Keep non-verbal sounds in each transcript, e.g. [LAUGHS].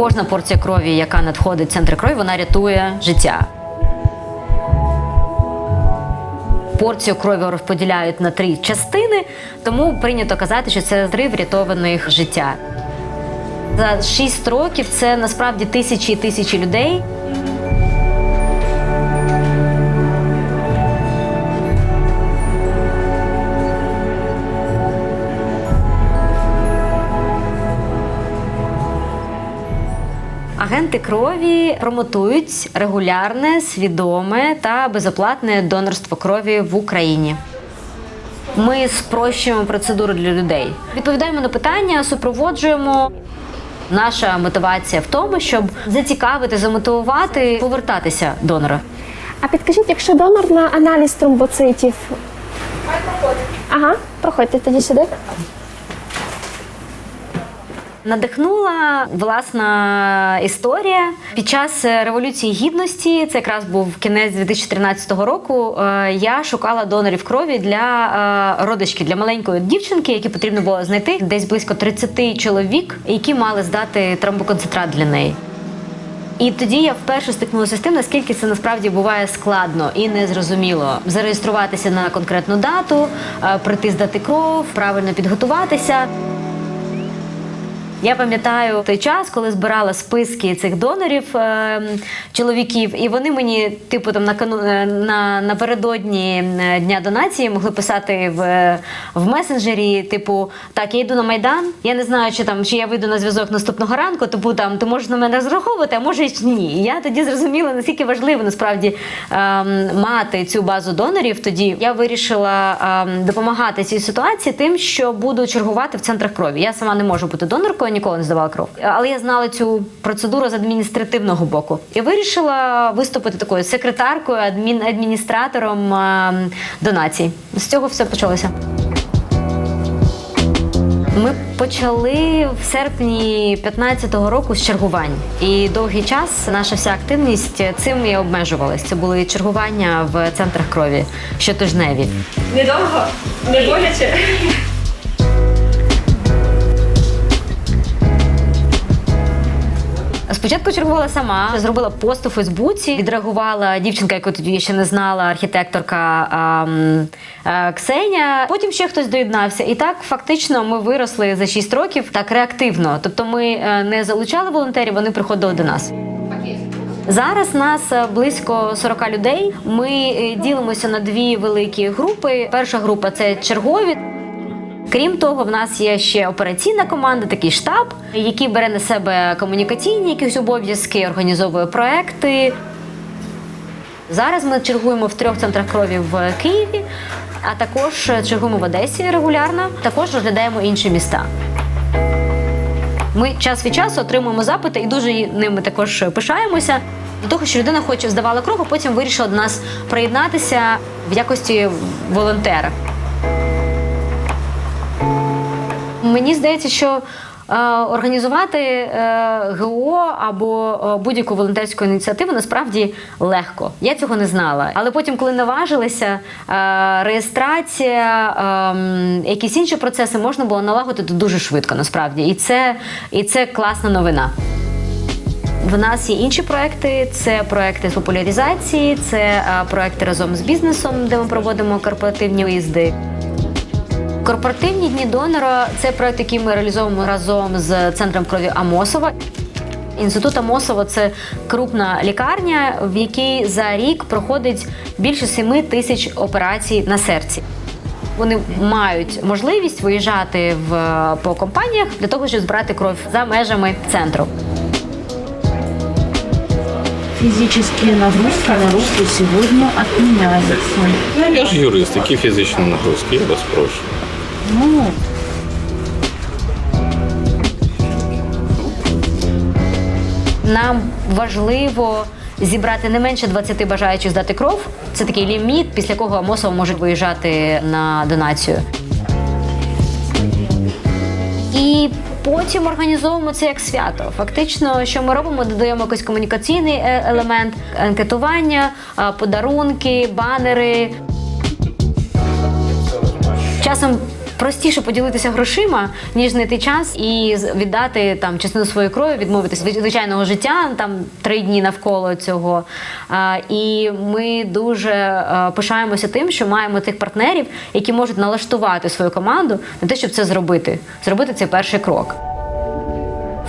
Кожна порція крові, яка надходить в центр крові, вона рятує життя. Порцію крові розподіляють на три частини, тому прийнято казати, що це три врятованих життя. За шість років це насправді тисячі і тисячі людей. Агенти крові промотують регулярне, свідоме та безоплатне донорство крові в Україні. Ми спрощуємо процедуру для людей. Відповідаємо на питання, супроводжуємо. Наша мотивація в тому, щоб зацікавити, замотивувати, повертатися донора. А підкажіть, якщо донор на аналіз тромбоцитів. Ага, проходьте тоді сюди. Надихнула власна історія під час революції гідності. Це якраз був кінець 2013 року. е, Я шукала донорів крові для е, родички для маленької дівчинки, які потрібно було знайти десь близько 30 чоловік, які мали здати тромбоконцентрат для неї. І тоді я вперше стикнулася з тим, наскільки це насправді буває складно і незрозуміло зареєструватися на конкретну дату, е, прийти здати кров, правильно підготуватися. Я пам'ятаю той час, коли збирала списки цих донорів е, чоловіків, і вони мені, типу, там на е, на напередодні е, дня донації могли писати в, в месенджері, типу, так, я йду на майдан. Я не знаю, чи там чи я вийду на зв'язок наступного ранку, типу там ти можеш на мене розраховувати, а може й ні. І я тоді зрозуміла, наскільки важливо насправді ем, мати цю базу донорів. Тоді я вирішила ем, допомагати цій ситуації тим, що буду чергувати в центрах крові. Я сама не можу бути доноркою, ніколи не здавала кров. Але я знала цю процедуру з адміністративного боку і вирішила виступити такою секретаркою, адмін, адміністратором ем, донацій. З цього все почалося. Ми почали в серпні 15-го року з чергувань, і довгий час наша вся активність цим і обмежувалась. Це були чергування в центрах крові щотижневі. Недовго, не боляче. Спочатку чергувала сама, зробила пост у Фейсбуці. Відреагувала дівчинка, яку тоді ще не знала, архітекторка ем, е, Ксеня. Потім ще хтось доєднався. І так фактично ми виросли за 6 років так реактивно. Тобто ми е, не залучали волонтерів, вони приходили до нас. Зараз нас е, близько 40 людей. Ми е, ділимося на дві великі групи. Перша група це чергові. Крім того, в нас є ще операційна команда, такий штаб, який бере на себе комунікаційні якісь обов'язки, організовує проекти. Зараз ми чергуємо в трьох центрах крові в Києві, а також чергуємо в Одесі регулярно. Також розглядаємо інші міста. Ми час від часу отримуємо запити і дуже ними також пишаємося. До того, що людина хоче здавала кров, а потім вирішила до нас приєднатися в якості волонтера. Мені здається, що е, організувати е, ГО або е, будь-яку волонтерську ініціативу насправді легко. Я цього не знала. Але потім, коли наважилися, реєстрація, е, якісь інші процеси можна було налагодити дуже швидко, насправді. І це, і це класна новина. В нас є інші проекти. Це проекти з популяризації, це проекти разом з бізнесом, де ми проводимо корпоративні виїзди. Корпоративні дні донора це проект, який ми реалізовуємо разом з центром крові Амосова. Інститут Амосова це крупна лікарня, в якій за рік проходить більше 7 тисяч операцій на серці. Вони мають можливість виїжджати в по компаніях для того, щоб збирати кров за межами центру. Физические нагрузки на руку отменяются. Ну, я ж юрист, які фізичні нагрузки, я вас прошу. Ну, Нам важливо зібрати не менше 20 бажаючих здати кров. Це такий ліміт, після якого Амосова може виїжджати на донацію. І потім організовуємо це як свято. Фактично, що ми робимо, додаємо якийсь комунікаційний е- елемент, анкетування, подарунки, банери. Часом простіше поділитися грошима, ніж знайти час і віддати там частину своєї крові, відмовитися від звичайного життя, там три дні навколо цього. А, і ми дуже е, пишаємося тим, що маємо тих партнерів, які можуть налаштувати свою команду на те, щоб це зробити, зробити цей перший крок.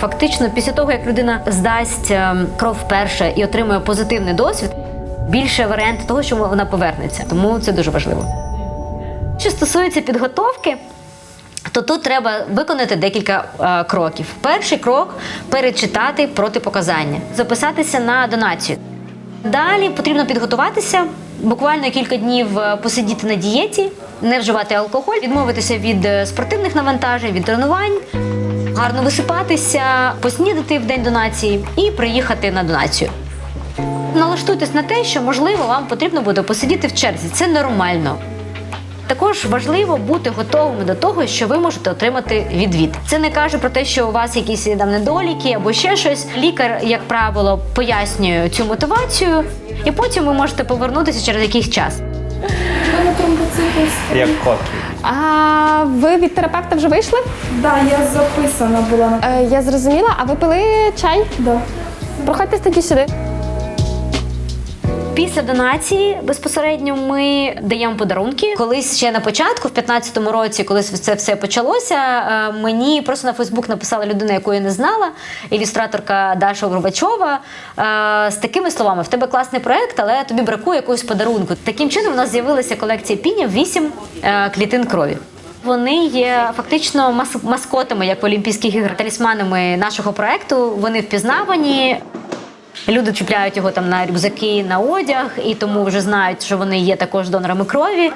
Фактично, після того, як людина здасть е, кров вперше і отримує позитивний досвід, більше варіантів того, що вона повернеться. Тому це дуже важливо. Що стосується підготовки, то тут треба виконати декілька е, кроків. Перший крок перечитати протипоказання, записатися на донацію. Далі потрібно підготуватися, буквально кілька днів е, посидіти на дієті, не вживати алкоголь, відмовитися від е, спортивних навантажень, від тренувань, гарно висипатися, поснідати в день донації і приїхати на донацію. Налаштуйтесь на те, що можливо вам потрібно буде посидіти в черзі. Це нормально. Також важливо бути готовими до того, що ви можете отримати відвід. Це не каже про те, що у вас якісь там недоліки або ще щось. Лікар, як правило, пояснює цю мотивацію, і потім ви можете повернутися через якийсь час. Як коки. А ви від терапевта вже вийшли? Да, я записана була Е, я зрозуміла, а ви пили чай? да. Проходьте тоді сюди. Після донації безпосередньо ми даємо подарунки. Колись ще на початку, в 15-му році, коли це все почалося, е, мені просто на Фейсбук написала людина, яку я не знала, ілюстраторка Даша Горбачова, е, з такими словами: в тебе класний проект, але тобі бракує якогось подарунку. Таким чином, у нас з'явилася колекція пінів 8 е, клітин крові. Вони є фактично мас- маскотами, як Олімпійських іграх, талісманами нашого проекту. Вони впізнавані. Люди чіпляють його там на рюкзаки, на одяг, і тому вже знають, що вони є також донорами крові.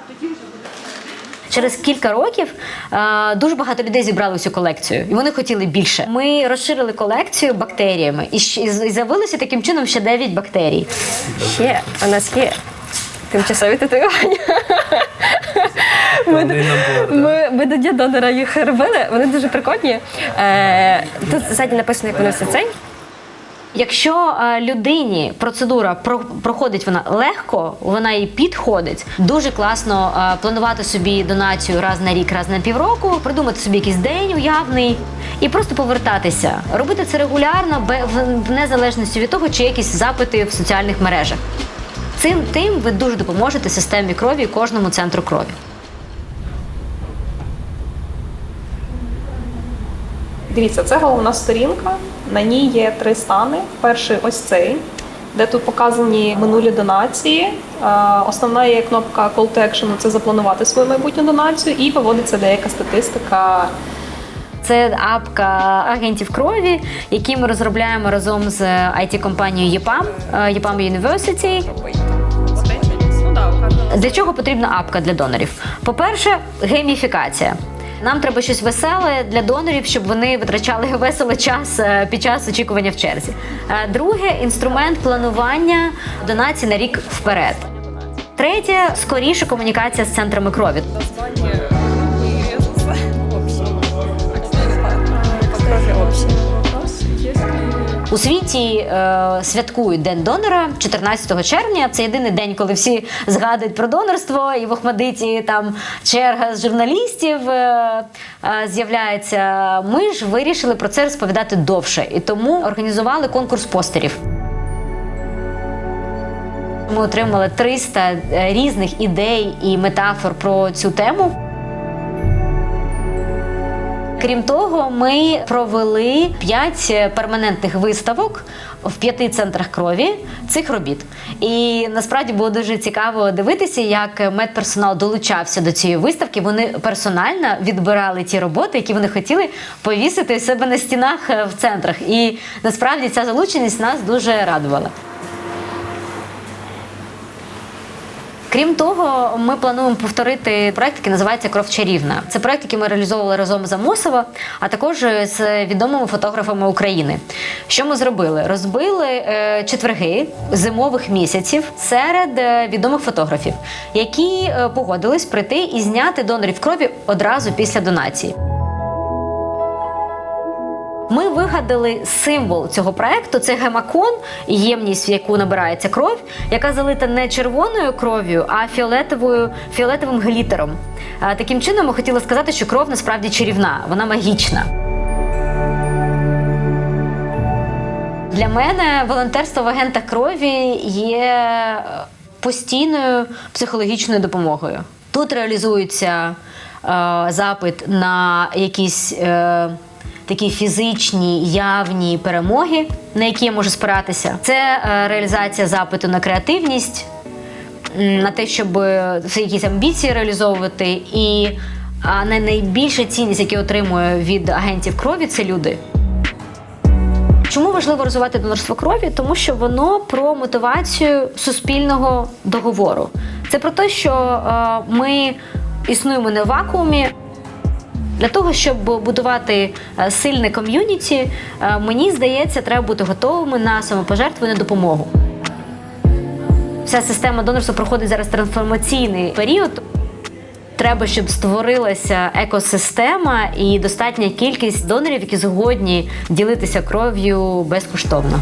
Через кілька років е, дуже багато людей зібрали цю колекцію, і вони хотіли більше. Ми розширили колекцію бактеріями, і, щ- і і з'явилося таким чином ще 9 бактерій. Є, у нас є тимчасові татуювання. Ми, ми, ми до дня донора їх робили, вони дуже прикольні. Е, тут ззаді написано, як воно все цей. Якщо е, людині процедура про- проходить вона легко, вона їй підходить. Дуже класно е, планувати собі донацію раз на рік, раз на півроку, придумати собі якийсь день уявний і просто повертатися. Робити це регулярно, в незалежності від того, чи є якісь запити в соціальних мережах. Цим тим ви дуже допоможете системі крові і кожному центру крові. Дивіться, це головна сторінка. На ній є три стани. Перший ось цей, де тут показані минулі донації. Е, Основна є кнопка Call to Action – це запланувати свою майбутню донацію, і виводиться деяка статистика Це апка агентів крові, які ми розробляємо разом з it компанією EPAM, EPAM University. Для чого потрібна апка для донорів? По-перше, гейміфікація. Нам треба щось веселе для донорів, щоб вони витрачали [LAUGHS] весело час е, під час очікування в черзі. Е, Друге інструмент планування донацій на рік вперед. Третє скоріше комунікація з центрами крові. У світі е, святкують День донора 14 червня. Це єдиний день, коли всі згадують про донорство, і в Охмадиті там черга з журналістів е, е, з'являється. Ми ж вирішили про це розповідати довше, і тому організували конкурс постерів. Ми отримали 300 е, різних ідей і метафор про цю тему. Крім того, ми провели п'ять перманентних виставок в п'яти центрах крові цих робіт. І насправді було дуже цікаво дивитися, як медперсонал долучався до цієї виставки. Вони персонально відбирали ті роботи, які вони хотіли повісити у себе на стінах е, в центрах. І насправді ця залученість нас дуже радувала. Крім того, ми плануємо повторити проект, який називається Кров чарівна. Це проект, який ми реалізовували разом з Амосова, а також з відомими фотографами України. Що ми зробили? Розбили е, четверги зимових місяців серед е, відомих фотографів, які е, погодились прийти і зняти донорів крові одразу після донації. Ми вигадали символ цього проекту. Це гемакон, ємність, в яку набирається кров, яка залита не червоною кров'ю, а фіолетовою фіолетовим глітером. Таким чином, ми хотіли сказати, що кров насправді чарівна, вона магічна. Для мене волонтерство в агентах крові є е, постійною психологічною допомогою. Тут реалізується е, запит на якісь е, такі фізичні явні перемоги, на які я можу спиратися. Це е, реалізація запиту на креативність, на те, щоб е, якісь амбіції реалізовувати. І а, не найбільша цінність, яку отримую від агентів крові, це люди. Чому важливо розвивати донорство крові? Тому що воно про мотивацію суспільного договору. Це про те, що е, ми існуємо не в вакуумі. Для того, щоб будувати е, сильне ком'юніті, е, мені здається, треба бути готовими на самопожертву і на допомогу. Вся система донорства проходить зараз трансформаційний період. Треба, щоб створилася екосистема і достатня кількість донорів, які згодні ділитися кров'ю безкоштовно.